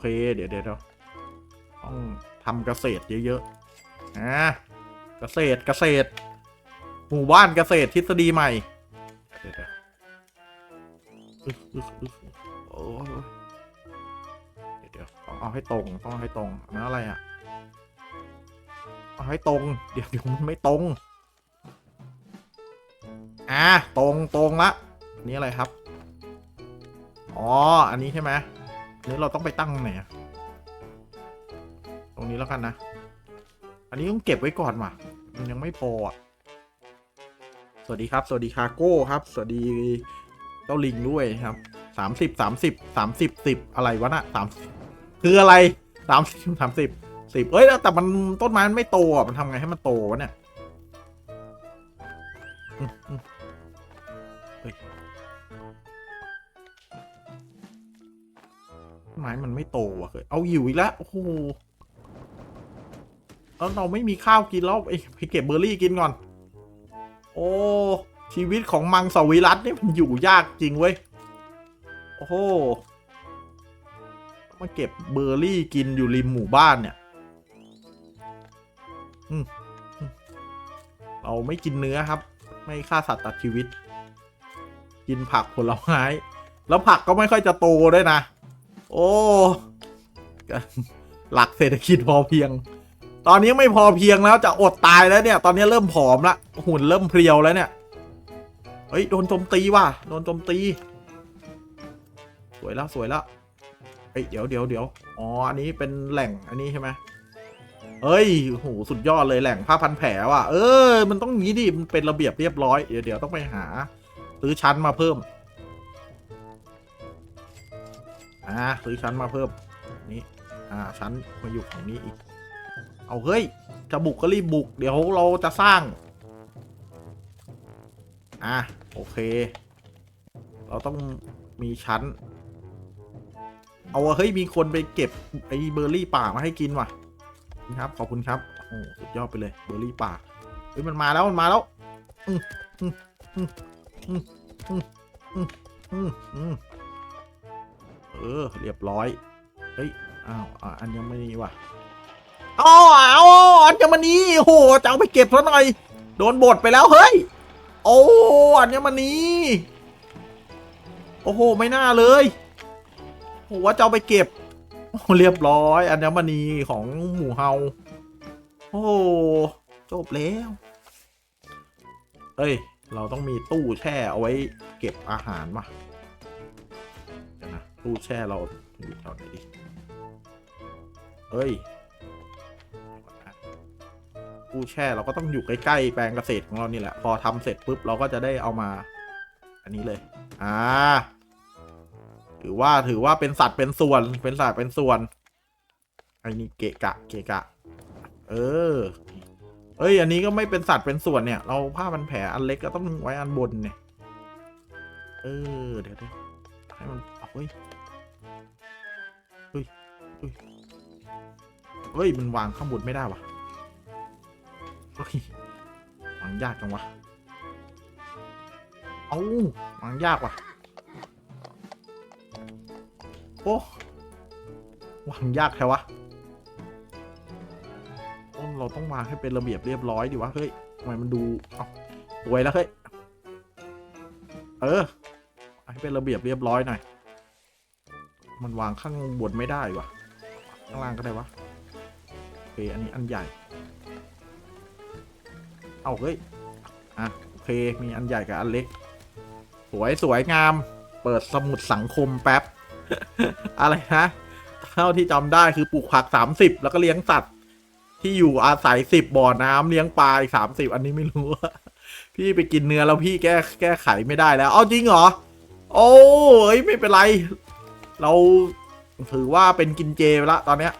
เคเดี๋ยวเดี๋ยวเดี๋ยวต้องทำเกษตรเยอะๆอะเกษตรเกษตร หมู่บ้านเกษตรทฤษฎีใหม่เดี๋ยวเดี๋ยวเดี๋ยวต้องเอาให้ตรงต้องเอาให้ตรงนนั้นอะไรอะเอาให้ตรง เดี๋ยวเดี๋ยวมันไม่ตรงอะตรงตรงละนนี้อะไรครับ อ๋อ อันนี้ใช่ไหม อันนี้เราต้องไปตั้งไหนตรงนี้แล้วกันนะ อันนี้ต้องเก็บไว้ก่อนว่ะ มันยังไม่พออะ สวัสดีครับ สวัสดีคาโก้ครับ สวัสดีเจ้าลิงด้วยครับสามสิบสามสิบสามสิบสิบอะไรวะน่ะสามคืออะไรสามสิบสามสิบสิบเอ้ยแต่มันต้นไม้มันไม่โตอะ มันทำไงให้มันโตวะเนี่ย ม้มันไม่โตว่ะเคยเอาอยู่อีกแล้วโอ้โหแล้วเราไม่มีข้าวกินแล้วเอ้ยไปเก็บเบอร์รี่กินก่อน โอ้ ชีวิตของมังสวิรัตนี่มันอยู่ยากจริงเว้ย โอ้โหมาเก็บเบอร์รี่กินอยู่ริมหมู่บ้านเนี่ยเราไม่กินเนื้อครับ ไม่ฆ่าสัตว์ตัดชีวิต กินผักผลไม้ แล้วผักก็ไม่ค่อยจะโตด้วยนะ โอ้หลักเศรษฐกิจพอเพียง ตอนนี้ไม่พอเพียงแล้วจะอดตายแล้วเนี่ย ตอนนี้เริ่มผอมละหุ่นเริ่มเพรียวแล้วเนี่ยเฮ้ยโดนโจมตีว่ะโดนโจมตี สวยแล้วสวยแล้วเฮ้ยเดี๋ยวเดี๋ยวเดี๋ยวอ๋ออันนี้เป็นแหล่งอันนี้ใช่ไหมเฮ้ยโหสุดยอดเลยแหล่งผ้าพันแผลว่ะ เออ มันต้องงี้ดิ มันเป็นระเบียบเรียบร้อย เดี๋ยวเดี๋ยวต้องไปหา ซื้อชั้นมาเพิ่ม อ่าซื้อชั้นมาเพิ่มนี่อ่าชั้นมาอยู่ของนี้อีก เอาเฮ้ยจะบุกก็รีบบุก เดี๋ยวเราจะสร้าง อะโอเค เราต้องมีชั้น เอาเฮ้ยมีคนไปเก็บไอ้เบอร์รี่ป่ามาให้กินว่ะครับขอบคุณครับโอ้สุดยอดไปเลยเบอร์รี่ป่าเฮ้ยมันมาแล้วมันมาแล้วอืมอืมอืมอืมอืมอืม เออ เรียบร้อย เฮ้ย อ้าวอันยังไม่นี่ว่ะอ๋อเอาอัญมณีโอ้โหจะเอาไปเก็บซะหน่อย โดนบดไปแล้ว เฮ้ย โอ้อัญมณีโอ้โห ไม่น่าเลยโหว่าจะเอาไปเก็บ เรียบร้อย อัญมณีของหมูเฮา โอ้โหจบแล้วเอ้ย เราต้องมีตู้แช่เอาไว้เก็บอาหารมา ตู้แช่เราอยู่แถวไหนดิเอ้ยตู้แช่เราก็ต้องอยู่ใกล้ๆแปลงเกษตรของเรานี่แหละ พอทำเสร็จปุ๊บเราก็จะได้เอามา อันนี้เลย อ่า ถือว่าถือว่าเป็นสัตว์เป็นส่วนเป็นสัตว์เป็นส่วนไอ้นี่เกะกะ เกะกะ เออ เอ้ย อันนี้ก็ไม่เป็นสัตว์เป็นส่วนเนี่ย เราผ้าพันแผลอันเล็กก็ต้องไว้อันบนเนี่ย เออ เดี๋ยวเดี๋ยวให้มันเอาเฮ้ย เฮ้ย มันวางข้างบนไม่ได้วะเฮ้ยวางยากจังวะ เอาวางยากว่ะ โอ้วางยากแท้วะโอเราต้องวางให้เป็นระเบียบเรียบร้อยดิวะ เฮ้ยทำไมมันดู เอาสวยแล้วเฮ้ย เออ ให้เป็นระเบียบเรียบร้อยหน่อย มันวางข้างบนไม่ได้วะ ข้างล่างก็ได้วะโอเคอันนี้อันใหญ่ เอาเฮ้ย อะโอเค มีอันใหญ่กับอันเล็ก สวยสวยงาม เปิดสมุดสังคมแป๊บ อะไรนะ เท่าที่จำได้คือปลูกผักสามสิบแล้วก็เลี้ยงสัตว์ ที่อยู่อาศัยสิบบ่อน้ำเลี้ยงปลาอีกสามสิบอันนี้ไม่รู้ พี่ไปกินเนื้อแล้วพี่แก้แก้ไขไม่ได้แล้ว เอาจริงเหรอ โอ้ยไม่เป็นไร เรา ถือว่าเป็นกินเจไปละตอนเนี้ย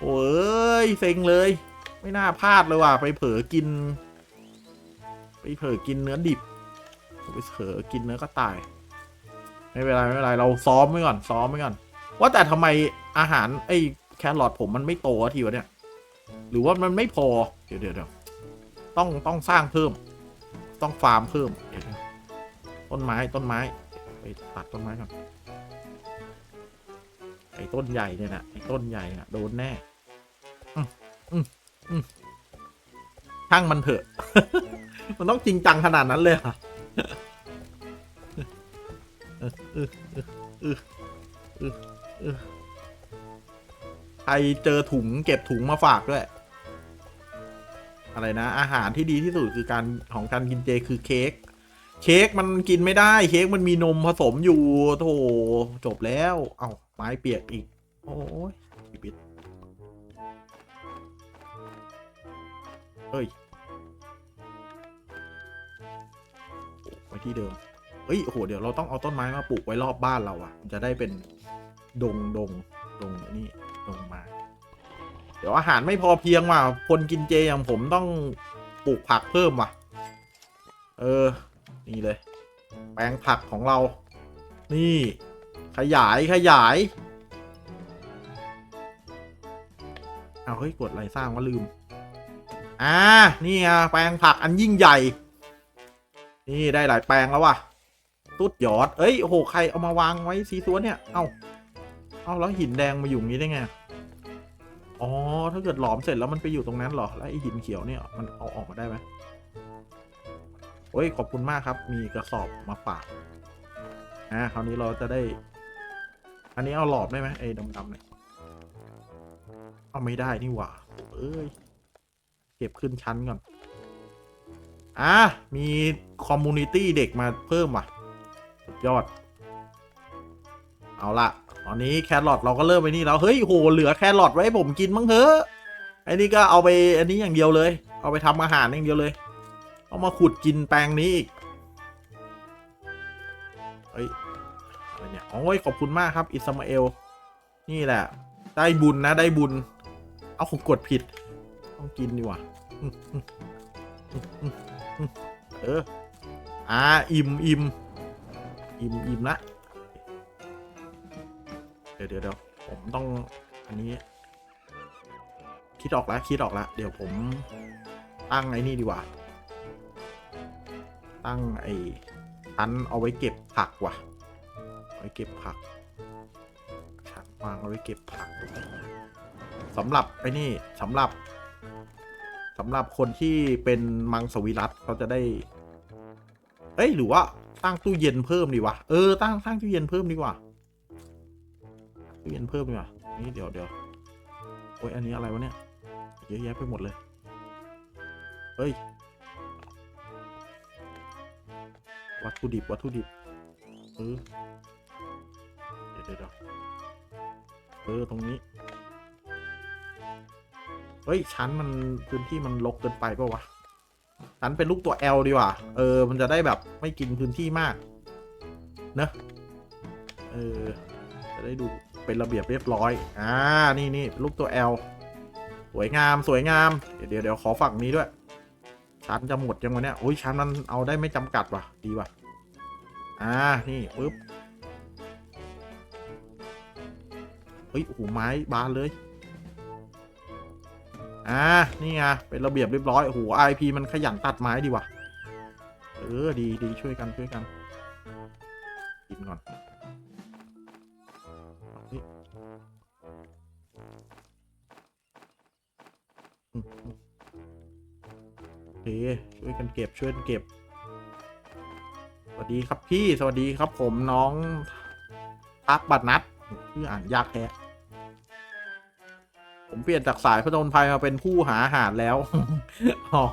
โอ้ยเซ็งเลย ไม่น่าพลาดเลยว่ะไปเผลอกิน ไปเผลอกินเนื้อดิบไปเผลอกินเนื้อกระต่าย ไม่เป็นไรไม่เป็นไรเราซ้อมไว้ก่อนซ้อมไว้ก่อน ว่าแต่ทำไมอาหารไอ้แครอทผมมันไม่โตอะทีวะเนี่ย หรือว่ามันไม่พอเดี๋ยวเดี๋ยวเดี๋ยวต้องต้องสร้างเพิ่ม ต้องฟาร์มเพิ่มต้นไม้ต้นไม้ไปตัดต้นไม้ก่อน อ้ต้นใหญ่เนี่ยนะไอ้ต้นใหญ่น่ะโดนแน่ช่างมันเถอะ มันต้องจริงจังขนาดนั้นเลยอะใครเจอถุงเก็บถุงมาฝากด้วย อะไรนะ อาหารที่ดีที่สุดคือการของการกินเจคือเค้ก เค้กมันกินไม่ได้ เค้กมันมีนมผสมอยู่โถจบแล้ว เอ้า ไม้เปียกอีก โอ้ยชีวิตเฮ้ยโอ้ไว้ที่เดิมเฮ้ย โอ้โห เดี๋ยวเราต้องเอาต้นไม้มาปลูกไว้รอบบ้านเราอะมันจะได้เป็นดงดงดงนี่ดงไมา เดี๋ยวอาหารไม่พอเพียงว่ะ คนกินเจอย่างผมต้องปลูกผักเพิ่มว่ะ เออ นี่เลย แปลงผักของเรา นี่ ขยายขยาย เอาเฮ้ย กดอะไรสร้างว่าลืม อ่า นี่ไงแปลงผักอันยิ่งใหญ่ นี่ได้หลายแปลงแล้วว่ะ ตุ๊ดหยอด เอ้ย โอ้โห ใครเอามาวางไว้ซีซัวเนี่ย เอ้าเอาแล้วหินแดงมาอยู่นี้ได้ไง อ๋อ ถ้าเกิดหลอมเสร็จแล้วมันไปอยู่ตรงนั้นเหรอ แล้วไอหินเขียวเนี่ยมันเอาออกมาได้ไหมโอ้ย ขอบคุณมากครับ มีกระสอบมาฝาก อ่า คราวนี้เราจะได้ อันนี้เอาหลอมได้ไหมไอ้ดำๆเนี่ยเอาไม่ได้นี่หว่า เอ้ย เก็บขึ้นชั้นก่อน อะ มีคอมมูนิตี้เด็กมาเพิ่มว่ะ ยอด เอาละตอนนี้แครอทเราก็เริ่มไปนี่แล้ว เฮ้ยโหเหลือแครอทไว้ให้ผมกินบ้งเถอะไอ้นี่ก็เอาไปอันนี้อย่างเดียวเลย เอาไปทำอาหารอย่างเดียวเลย เอามาขุดกินแปลงนี้อีก เฮ้ย อะไรเนี่ยโอ้ยขอบคุณมากครับ อิสมาเอล นี่แหละ ได้บุญนะ ได้บุญ เอาผมกดผิด ต้องกินดีกว่าเออ อ่า อิ่มอิ่มอิ่มอิ่มละเดี๋ยวเดี๋ยวเดี๋ยวผมต้อง อันนี้ คิดออกแล้วคิดออกแล้วเดี๋ยวผม ตั้งไอ้นี่ดีกว่า ตั้งไอ้ชั้นเอาไว้เก็บผักว่ะ ไว้เก็บผักชั้นวางเอาไว้เก็บผักสำหรับไอ้นี่สำหรับสำหรับคนที่เป็นมังสวิรัตเขาจะได้ เอ้ยหรือว่าตั้งตู้เย็นเพิ่มดีวะเออตั้งตั้งตู้เย็นเพิ่มดีกว่าตู้เย็นเพิ่มดีกว่านี่เดี๋ยวเดี๋ยวโอ้ยอันนี้อะไรวะเนี่ยเยอะแยะไปหมดเลยเฮ้ยวัตถุดิบวัตถุดิบเออ ดี๋ยวเดี๋ยวเออตรงนี้ เฮ้ย ชั้นมันพื้นที่มันรกเกินไปปะวะ ชั้นเป็นลูกตัว L ดีกว่า เออ มันจะได้แบบไม่กินพื้นที่มาก เนอะเออ จะได้ดูเป็นระเบียบเรียบร้อย อ่า นี่นี่รูปตัว L สวยงามสวยงาม เดี๋ยวเดี๋ยวยวขอฝั่งนี้ด้วย ชั้นจะหมดยังวะเนี่ยโอ้ยชั้นมันเอาได้ไม่จำกัดว่ะ ดีว่ะ อ่า นี่ปึ๊บ เฮ้ยโอ้โหไม้บานเลย อ่า นี่ไง เป็นระเบียบเรียบร้อย โอ้โห IP มันขยันตัดไม้ดีว่ะ เออ ดีดีช่วยกันช่วยกัน กินก่อนเฮ้ยอืมอืมโอเคช่วยกันเก็บช่วยกันเก็บ สวัสดีครับพี่ สวัสดีครับผมน้องทักบัตรนัดชื่ออ่านยากแท้ เปลี่ยนจากสายผจญภัยมาเป็นผู้หาอาหารแล้วอ๋อ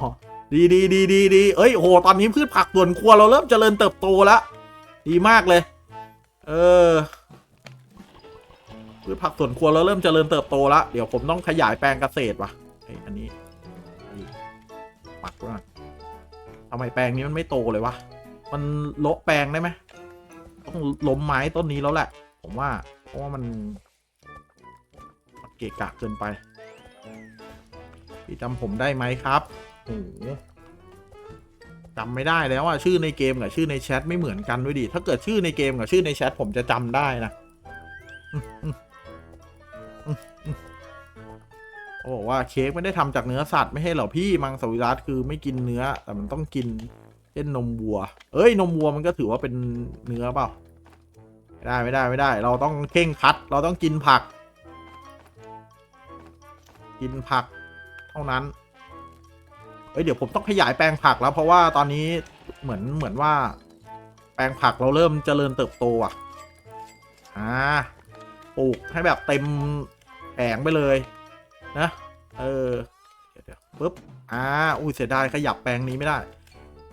ดีดีดีดีดีเอ้ยโหตอนนี้พืชผักสวนครัวเราเริ่มเจริญเติบโตแล้วดีมากเลย เออพืชผักสวนครัวเราเริ่มเจริญเติบโตแล้วเดี๋ยวผมต้องขยายแปลงเกษตรว่ะเอ้ยอันนี้ปักไว้ก่อนทำไมแปลงนี้มันไม่โตเลยวะมันโละแปลงได้ไหมต้องล้มไม้ต้นนี้แล้วแหละ ผมว่าเพราะว่ามัน เกะกะเกินไปพี่จำผมได้ไหมครับโอ้โหจำไม่ได้แล้วอะชื่อในเกมกับชื่อในแชทไม่เหมือนกันด้วยดิถ้าเกิดชื่อในเกมกับชื่อในแชทผมจะจำได้นะเขาบอกว่าเค้กไม่ได้ทำจากเนื้อสัตว์ไม่ให้เหรอพี่มังสวิรัตคือไม่กินเนื้อ แต่มันต้องกินเช่นนมวัว เอ้ยนมวัวมันก็ถือว่าเป็นเนื้อเปล่าไม่ได้ไม่ได้ไม่ได้ เราต้องเข่งคัด เราต้องกินผัก กินผักเท่านั้น เอ้ยเดี๋ยวผมต้องขยายแปลงผักแล้ว เพราะว่าตอนนี้เหมือนเหมือนว่า แปลงผักเราเริ่มเจริญเติบโตอะ อ่าปลูกให้แบบเต็มแผงไปเลยนะเออเดี๋ยวปึ๊บอ่าอุ้ยเสียดายขยับแปลงนี้ไม่ได้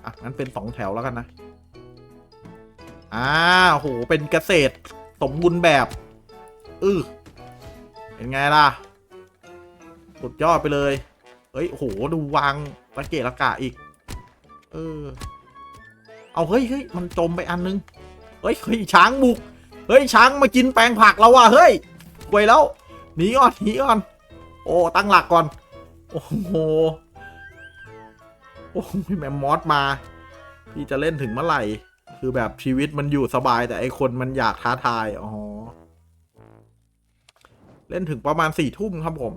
อะงั้นเป็นสองแถวแล้วกันนะอ่าโหเป็นเกษตรสมบูรณ์แบบ อือเป็นไงล่ะ สุดยอดไปเลยเฮ้ยโหดูวางตะเกะระกะอีก เออ เอาเฮ้ยเฮ้ยมันจมไปอันนึง เฮ้ยเฮ้ยช้างบุก เฮ้ยช้างมากินแปลงผักเราว่ะเฮ้ยป่วยแล้วหนีก่อนหนีก่อน โอ้ตั้งหลักก่อน โอ้โหโอ้ยแมมมอสมา พี่จะเล่นถึงเมื่อไหร่ คือแบบชีวิตมันอยู่สบายแต่ไอคนมันอยากท้าทาย อ๋อ เล่นถึงประมาณสี่ทุ่มครับผม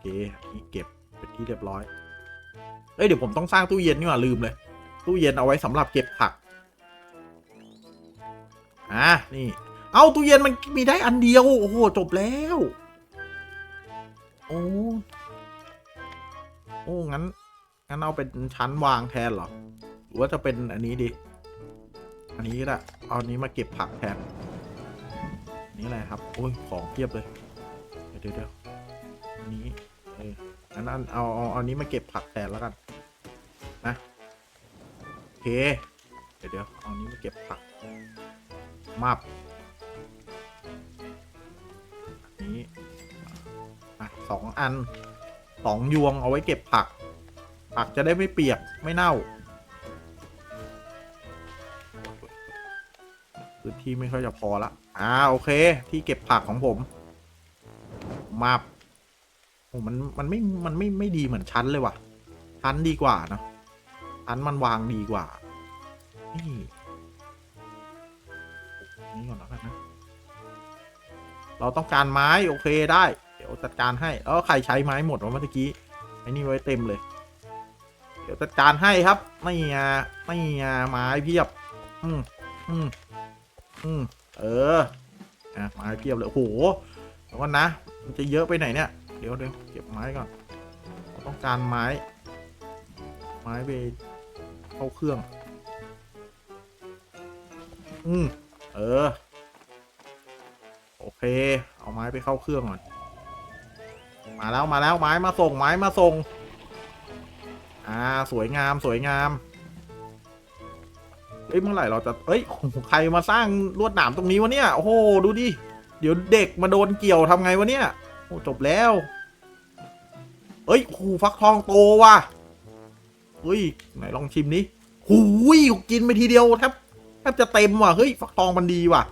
เคนี่เก็บเป็นที่เรียบร้อย เอ้ยเดี๋ยวผมต้องสร้างตู้เย็นนี่หว่าลืมเลย ตู้เย็นเอาไว้สำหรับเก็บผัก อะนี่ เอาตู้เย็นมันมีได้อันเดียว โอ้โหจบแล้ว โอ้โอ้งั้นงั้นเอาเป็นชั้นวางแทนเหรอ หรือว่าจะเป็นอันนี้ดีอันนี้ก็ได้เอาอันนี้มาเก็บผักแทนนี่อะไรครับ โอ้ย ของเพียบเลย เดี๋ยวเดี๋ยวเดี๋ยวอัน นี้เอองั้นเอาเอาเอาเอาอันนี้มาเก็บผักแทนแล้วกันนะโอเค เดี๋ยวเดี๋ยวเอาอันนี้มาเก็บผักมับอันนี้อะสองอันสองยวงเอาไว้เก็บผัก ผักจะได้ไม่เปียกไม่เน่าพื้นที่ไม่ค่อยจะพอละอ่าโอเค ที่เก็บผักของผมมาบ โอ้มันมันไม่มันไม่ไม่ดีเหมือนชั้นเลยว่ะ ชั้นดีกว่าเนอะชั้นมันวางดีกว่า นี่นี่ก่อนแล้วกันนะ เราต้องการไม้โอเคได้ เดี๋ยวจัดการให้แล้วใครใช้ไม้หมดวะเมื่อกี้ไอ้นี่ไว้เต็มเลย เดี๋ยวจัดการให้ครับไม่งาไม่งาไม้เพียบ อืมอืมอืมเอออะไม้เพียบเลยโอ้โหเดี๋ยวก่อนนะ มันจะเยอะไปไหนเนี่ย เดี๋ยวเดี๋ยวเก็บไม้ก่อนเราต้องการไม้ ไม้ไปเข้าเครื่อง อืมเออ โอเค เอาไม้ไปเข้าเครื่องก่อน มาแล้วมาแล้วไม้มาส่งไม้มาส่ง อ่า สวยงามสวยงามเอ้ยเมื่อไหร่เราจะเอ้ยใครมาสร้างลวดหนามตรงนี้วะเนี่ย โอ้โห ดูดิ เดี๋ยวเด็กมาโดนเกี่ยวทำไงวะเนี่ย โอ้จบแล้ว เอ้ยหูฟักทองโตว่ะเฮ้ยไหนลองชิมนี้หูยกินไปทีเดียวแทบแทบจะเต็มว่ะ เฮ้ย ฟักทองมันดีว่ะ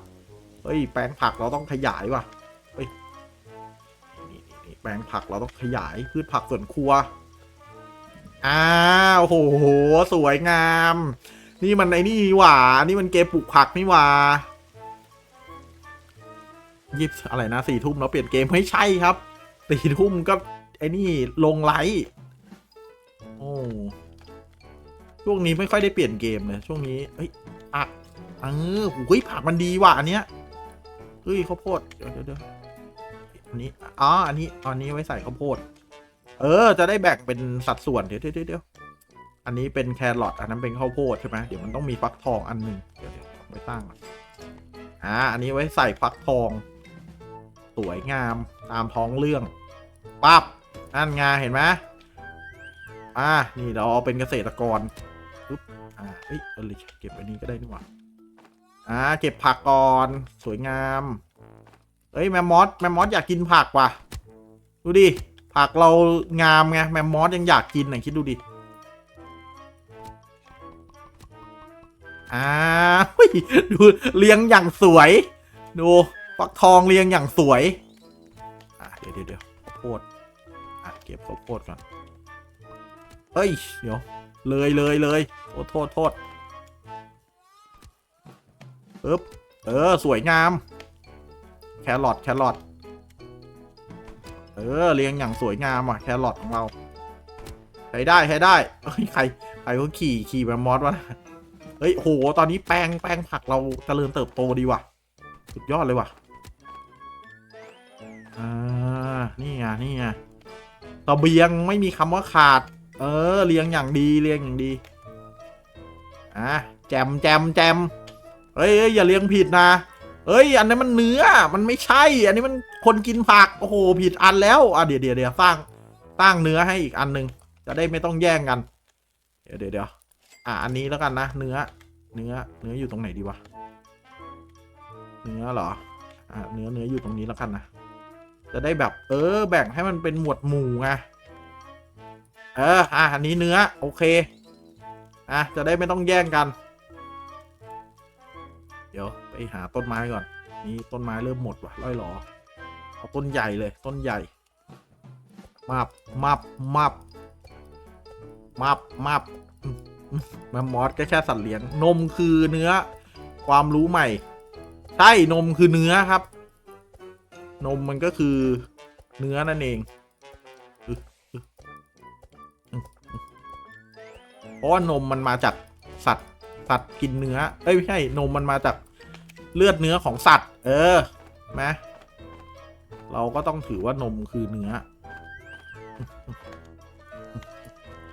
เฮ้ย แปลงผักเราต้องขยายว่ะ เฮ้ยนี่นี่แปลงผักเราต้องขยายพืชผักสวนครัว อ้าวโหสวยงาม นี่มันไอ้นี่หว่า นี่มันเกมปลูกผักนี่หว่า ยิบอะไรนะสี่ทุ่มแล้วเปลี่ยนเกมไม่ใช่ครับสี่ทุ่มก็ไอ้นี่ลงไลท์โอ้ช่วงนี้ไม่ค่อยได้เปลี่ยนเกมเลยช่วงนี้เฮ้ยผักเออหูเฮ้ยผักมันดีว่ะอันเนี้ยเฮ้ยข้าวโพดเดี๋ยวเดี๋ยวอันนี้อ๋ออันนี้อันนี้ไว้ใส่ข้าวโพด เออ จะได้แบ่งเป็นสัดส่วนเดี๋ยวเดี๋ยวเดี๋ยวอันนี้เป็นแครอทอันนั้นเป็นข้าวโพดใช่ไหมเดี๋ยวมันต้องมีฟักทองอันหนึ่งเดี๋ยวเดี๋ยวไปตั้งอนอ่าอันนี้ไว้ใส่ฟักทอง สวยงามตามท้องเรื่องปั๊บนั่นไงเห็นไหมอ่านี่เราเอาเป็นเกษตรกรปึ๊บอ่าเฮ้ยเออเก็บอันนี้ก็ได้นี่หว่าอ่าเก็บผักก่อนสวยงามเอ้ยแมมมอสแมมมอสอยากกินผักว่ะ ดูดิผักเรางามไงแมมมอสยังอยากกินไหนคิดดูดิอ่าเฮ้ยดูเลี้ยงอย่างสวย ดู ฟักทองเรียงอย่างสวย อะเดี๋ยวเดี๋ยวข้าวโพดอะเก็บข้าวโพดก่อนเฮ้ย เดี๋ยว เลยเลยเลยโอ้โทษโทษปึ๊บเออ สวยงาม แครอทแครอทเออ เรียงอย่างสวยงามอะ แครอทของเราใช้ได้ใช้ได้เฮ้ยใครรก็ขี่ขี่แมมมอสวะเฮ้ยโห ตอนนี้แปลงแปลงผักเราเจริญเติบโตดีว่ะ สุดยอดเลยว่ะ อ่า นี่ไง นี่ไงตะเบียงไม่มีคำว่าขาด เออ เรียงอย่างดีเรียงอย่างดี อะ แจมแจมแจมเฮ้ยเอ้ยอย่าเรียงผิดนะ เอ้ย อันนั้นมันเนื้อ มันไม่ใช่ อันนี้มันคนกินผัก โอ้โห ผิดอันแล้ว อะ เดี๋ยวเดี๋ยวเดี๋ยวสร้าง สร้างเนื้อให้อีกอันหนึ่ง จะได้ไม่ต้องแย่งกัน เดี๋ยวเดี๋ยวเดี๋ยวอะ อันนี้แล้วกันนะ เนื้อ เนื้อ เนื้ออยู่ตรงไหนดีวะ เนื้อเหรอ อะ เนื้อ เนื้ออยู่ตรงนี้แล้วกันนะ จะได้แบบเออแบ่งให้มันเป็นหมวดหมู่ไงเอออะอันนี้เนื้อโอเคอะจะได้ไม่ต้องแย่งกัน เดี๋ยวไปหาต้นไม้ก่อน นี่ต้นไม้เริ่มหมดว่ะร่อยหรอเอาต้นใหญ่เลยต้นใหญ่มับมับมับมับมับแมมมอสก็แค่สัตว์เลี้ยง นมคือเนื้อ ความรู้ใหม่ ใช่ นมคือเนื้อครับ นมมันก็คือเนื้อนั่นเองเพราะว่านมมันมาจากสัตว์ สัตว์กินเนื้อ เอ้ยไม่ใช่นมมันมาจากเลือดเนื้อของสัตว์ เออไหมเราก็ต้องถือว่านมคือเนื้อ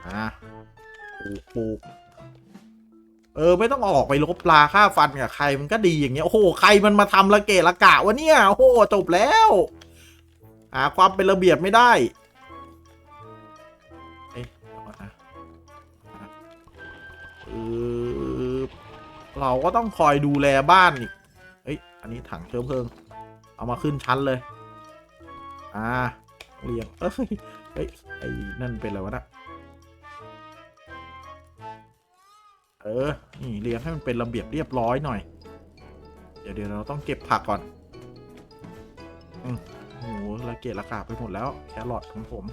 อะปลูกปลูก เออไม่ต้องออกไปลบปลาค่าฟันกับใครมันก็ดีอย่างเงี้ยโอ้โหใครมันมาทำละเกะละกะวะเนี่ยโอ้โหจบแล้วหาความเป็นระเบียบไม่ได้เอ๊ะเราก็ต้องคอยดูแลบ้านอีกเอ้ยอันนี้ถังเชื้อเพลิง เอามาขึ้นชั้นเลย อ่าเรียงเอ้ยเฮ้ยไอ้นั่นเป็นอะไรวะนะ เออ นี่เรียงให้มันเป็นระเบียบเรียบร้อยหน่อย เดี๋ยวเดี๋ยวเราต้องเก็บผักก่อน อืมโอ้โหระเกะระกาไปหมดแล้ว แครอทของผม